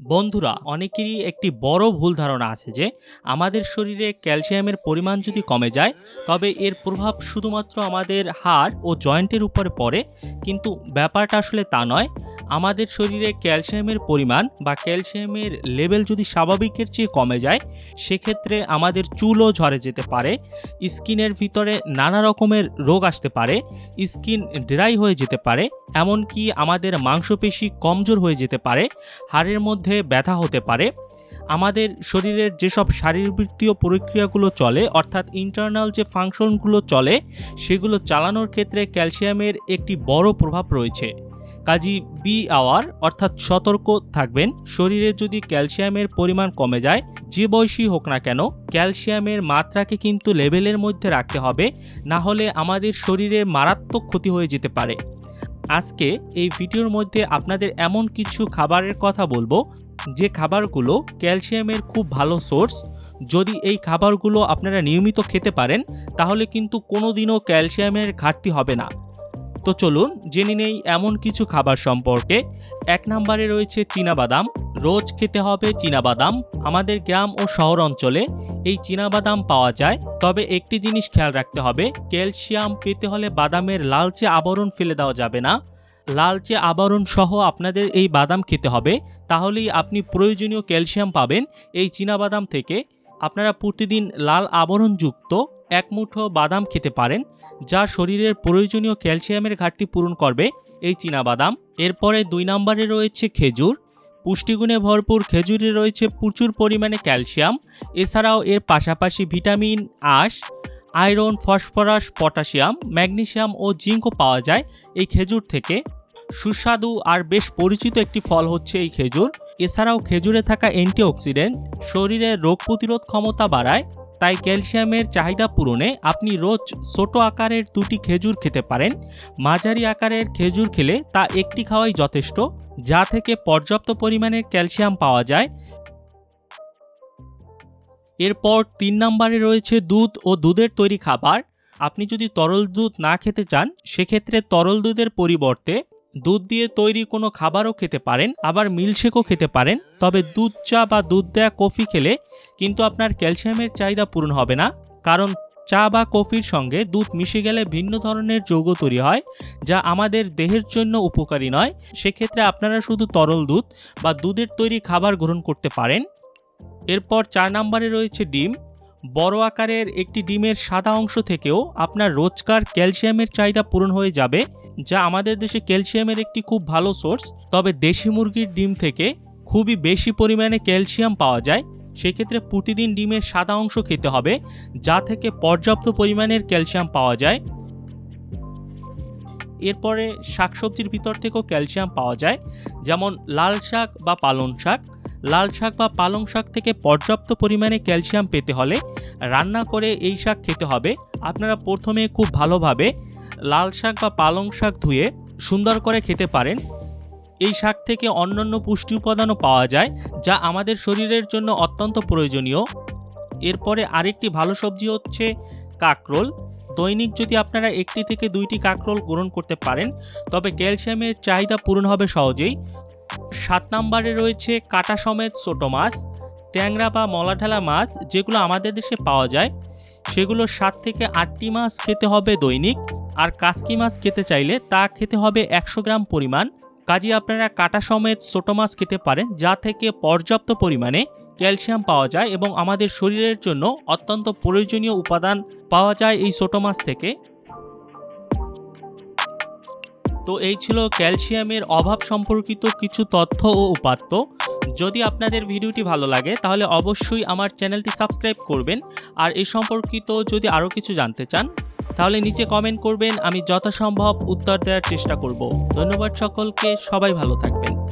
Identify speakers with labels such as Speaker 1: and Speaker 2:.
Speaker 1: বন্ধুরা, অনেকেরই একটি বড় ভুল ধারণা আছে যে, আমাদের শরীরে ক্যালসিয়ামের পরিমাণ যদি কমে যায়, তবে এর প্রভাব শুধুমাত্র আমাদের হাড় ও জয়েন্টের উপরে পড়ে। কিন্তু ব্যাপারটা আসলে তা নয় আমাদের শরীরে ক্যালসিয়ামের পরিমাণ বা ক্যালসিয়ামের লেভেল যদি স্বাভাবিকের চেয়ে কমে যায়, সেক্ষেত্রে আমাদের চুলও ঝরে যেতে পারে, স্কিনের ভিতরে নানা রকমের রোগ আসতে পারে, স্কিন ড্রাই হয়ে যেতে পারে, এমনকি আমাদের মাংসপেশি কমজোর হয়ে যেতে পারে, হাড়ের মধ্যে ব্যথা হতে পারে। আমাদের শরীরের যেসব শারীরবৃত্তীয় প্রক্রিয়াগুলো চলে, অর্থাৎ ইন্টারনাল যে ফাংশনগুলো চলে, সেগুলো চালানোর ক্ষেত্রে ক্যালসিয়ামের একটি বড় প্রভাব রয়েছে। কাজী বি আওয়ার অর্থাৎ সতর্ক থাকবেন। শরীরে যদি ক্যালসিয়ামের পরিমাণ কমে যায়, যে বয়সী হোক না কেন, ক্যালসিয়ামের মাত্রাকে কিন্তু লেভেলের মধ্যে রাখতে হবে, না হলে আমাদের শরীরে মারাত্মক ক্ষতি হয়ে যেতে পারে। আজকে এই ভিডিওর মধ্যে আপনাদের এমন কিছু খাবারের কথা বলব। যে খাবারগুলো ক্যালসিয়ামের খুব ভালো সোর্স। যদি এই খাবারগুলো আপনারা নিয়মিত খেতে পারেন, তাহলে কিন্তু কোনোদিনও ক্যালসিয়ামের ঘাটতি হবে না। তো চলুন জেনে নেই এমন কিছু খাবার সম্পর্কে। এক নম্বরে রয়েছে চীনাবাদাম। রোজ খেতে হবে চীনাবাদাম। আমাদের গ্রাম ও শহর অঞ্চলে এই চীনাবাদাম পাওয়া যায়। তবে একটি জিনিস খেয়াল রাখতে হবে, ক্যালসিয়াম পেতে হলে বাদামের লালচে আবরণ ফেলে দেওয়া যাবে না। লালচে আবরণ সহ আপনাদের এই বাদাম খেতে হবে, তাহলেই আপনি প্রয়োজনীয় ক্যালসিয়াম পাবেন এই চীনাবাদাম থেকে। আপনারা প্রতিদিন লাল আবরণযুক্ত এক মুঠো বাদাম খেতে পারেন, যা শরীরের প্রয়োজনীয় ক্যালসিয়ামের ঘাটতি পূরণ করবে এই চীনাবাদাম। এরপরে দুই নম্বরে রয়েছে খেজুর। পুষ্টিগুণে ভরপুর খেজুরে রয়েছে প্রচুর পরিমাণে ক্যালসিয়াম। এছাড়াও এর পাশাপাশি ভিটামিন, আশ, আয়রন, ফসফরাস, পটাশিয়াম ম্যাগনেসিয়াম ও জিঙ্কও পাওয়া যায় এই খেজুর থেকে। সুস্বাদু আর বেশ পরিচিত একটি ফল হচ্ছে এই খেজুর। এছাড়াও খেজুরে থাকা অ্যান্টিঅক্সিডেন্ট শরীরের রোগ প্রতিরোধ ক্ষমতা বাড়ায়, তাই ক্যালসিয়ামের চাহিদা পূরণে আপনি রোজ ছোট আকারের দুটি খেজুর খেতে পারেন। মাঝারি আকারের খেজুর খেলে তা একটি খাওয়াই যথেষ্ট, যা থেকে পর্যাপ্ত পরিমাণের ক্যালসিয়াম পাওয়া যায়। এরপর তিন নম্বরে রয়েছে দুধ ও দুধের তৈরি খাবার। আপনি যদি তরল দুধ না খেতে চান, সেক্ষেত্রে তরল দুধের পরিবর্তে দুধ দিয়ে তৈরি কোনো খাবারও খেতে পারেন, আবার মিল্কশেকও খেতে পারেন, তবে দুধ চা বা দুধ দেয়া কফি খেলে কিন্তু আপনার ক্যালসিয়ামের চাহিদা পূরণ হবে না। কারণ চা বা কফির সঙ্গে দুধ মিশে গেলে ভিন্ন ধরনের যৌগ তৈরি হয়, যা আমাদের দেহের জন্য উপকারী নয়। সেক্ষেত্রে আপনারা শুধু তরল দুধ বা দুধের তৈরি খাবার গ্রহণ করতে পারেন। এরপর চার নম্বরে রয়েছে ডিম। বড় আকারের একটি ডিমের সাদা অংশ থেকেও আপনার রোজকার ক্যালসিয়ামের চাহিদা পূরণ হয়ে যাবে, যা আমাদের দেশে ক্যালসিয়ামের একটি খুব ভালো সোর্স। তবে দেশি মুরগির ডিম থেকে খুবই বেশি পরিমাণে ক্যালসিয়াম পাওয়া যায়, সেক্ষেত্রে প্রতিদিন ডিমের সাদা অংশ খেতে হবে, যা থেকে পর্যাপ্ত পরিমাণের ক্যালসিয়াম পাওয়া যায়। এরপরে শাকসবজির ভিতর থেকেও ক্যালসিয়াম পাওয়া যায়, যেমন লাল শাক বা পালং শাক। লাল শাক বা পালং শাক থেকে পর্যাপ্ত পরিমাণে ক্যালসিয়াম পেতে হলে রান্না করে এই শাক খেতে হবে। আপনারা প্রথমে খুব ভালোভাবে লাল শাক বা পালং শাক ধুয়ে সুন্দর করে খেতে পারেন। এই শাক থেকে অন্যান্য পুষ্টি উপাদানও পাওয়া যায়, যা আমাদের শরীরের জন্য অত্যন্ত প্রয়োজনীয়। এরপরে আরেকটি ভালো সবজি হচ্ছে কাকরোল। দৈনিক যদি আপনারা একটি থেকে দুইটি কাকরোল গ্রহণ করতে পারেন, তবে ক্যালসিয়ামের চাহিদা পূরণ হবে সহজেই। সাত নম্বরে রয়েছে কাটা সমেত ছোটো মাছ, ট্যাংরা বা মলাঢালা মাছ যেগুলো আমাদের দেশে পাওয়া যায়। সেগুলো সাত থেকে আটটি মাছ খেতে হবে দৈনিক, আর কাসকি মাছ খেতে চাইলে তা খেতে হবে একশো গ্রাম পরিমাণ। কাজে আপনারা কাটা সমেত ছোটো মাছ খেতে পারেন, যা থেকে পর্যাপ্ত পরিমাণে ক্যালসিয়াম পাওয়া যায় এবং আমাদের শরীরের জন্য অত্যন্ত প্রয়োজনীয় উপাদান পাওয়া যায় এই ছোটো মাছ থেকে। তো এই ছিল ক্যালসিয়ামের অভাব সম্পর্কিত কিছু তথ্য ও উপাত্ত। যদি আপনাদের ভিডিওটি ভালো লাগে, তাহলে অবশ্যই আমার চ্যানেলটি সাবস্ক্রাইব করবেন। আর এই সম্পর্কিত যদি আরও কিছু জানতে চান, তাহলে নিচে কমেন্ট করবেন, আমি যথাসম্ভব উত্তর দেওয়ার চেষ্টা করব। ধন্যবাদ সকলকে, সবাই ভালো থাকবেন।